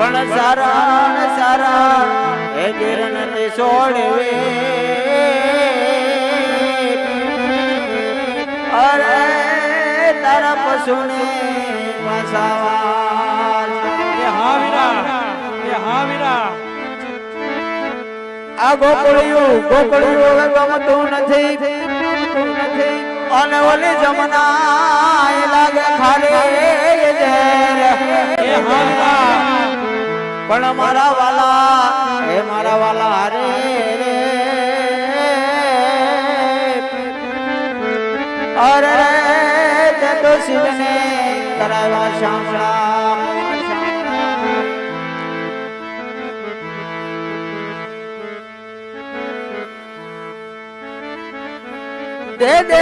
પણ સારા સારા હે કિરણ ને છોડવે અરે તારા પશુને અને જમના લાગે ખાલી પણ મારા વાલા હે મારા વાલા રે. અરે તો શિવને કરાવ્યા શ્યામ શ્યામ દે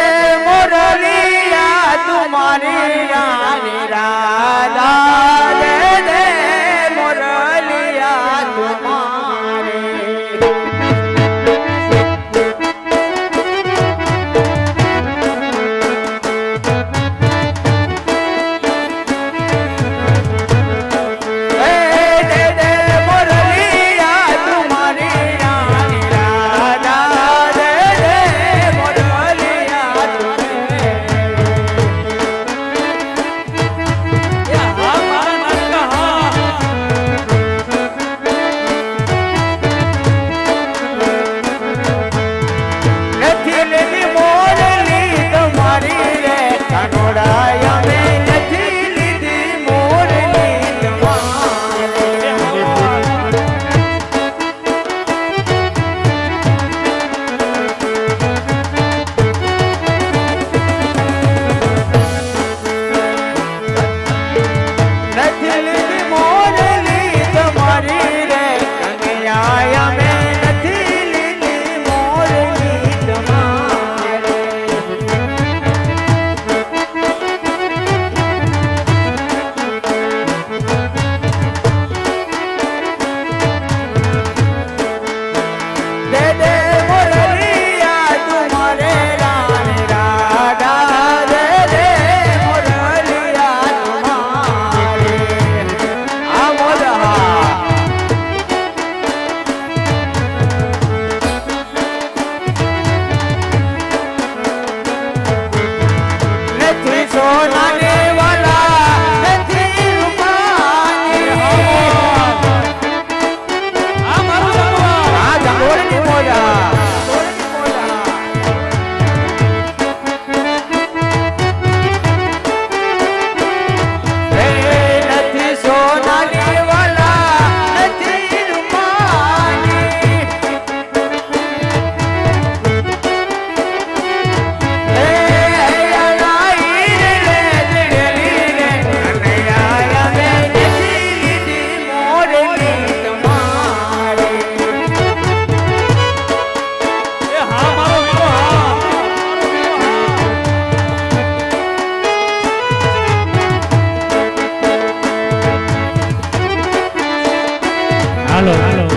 હાલો.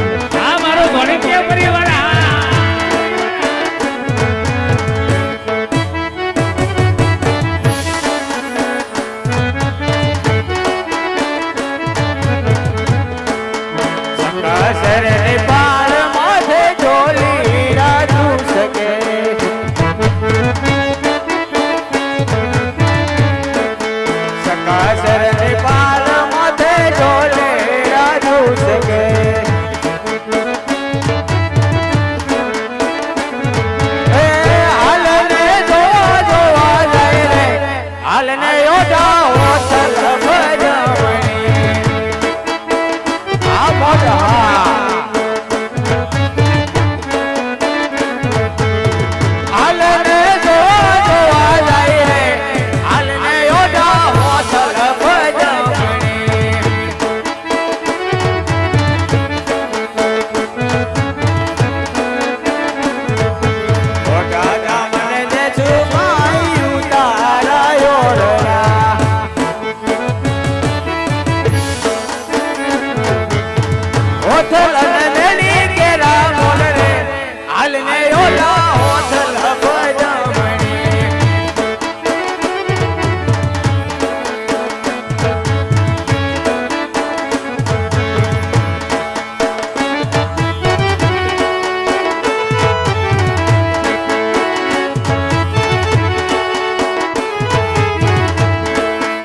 Alene Yoda.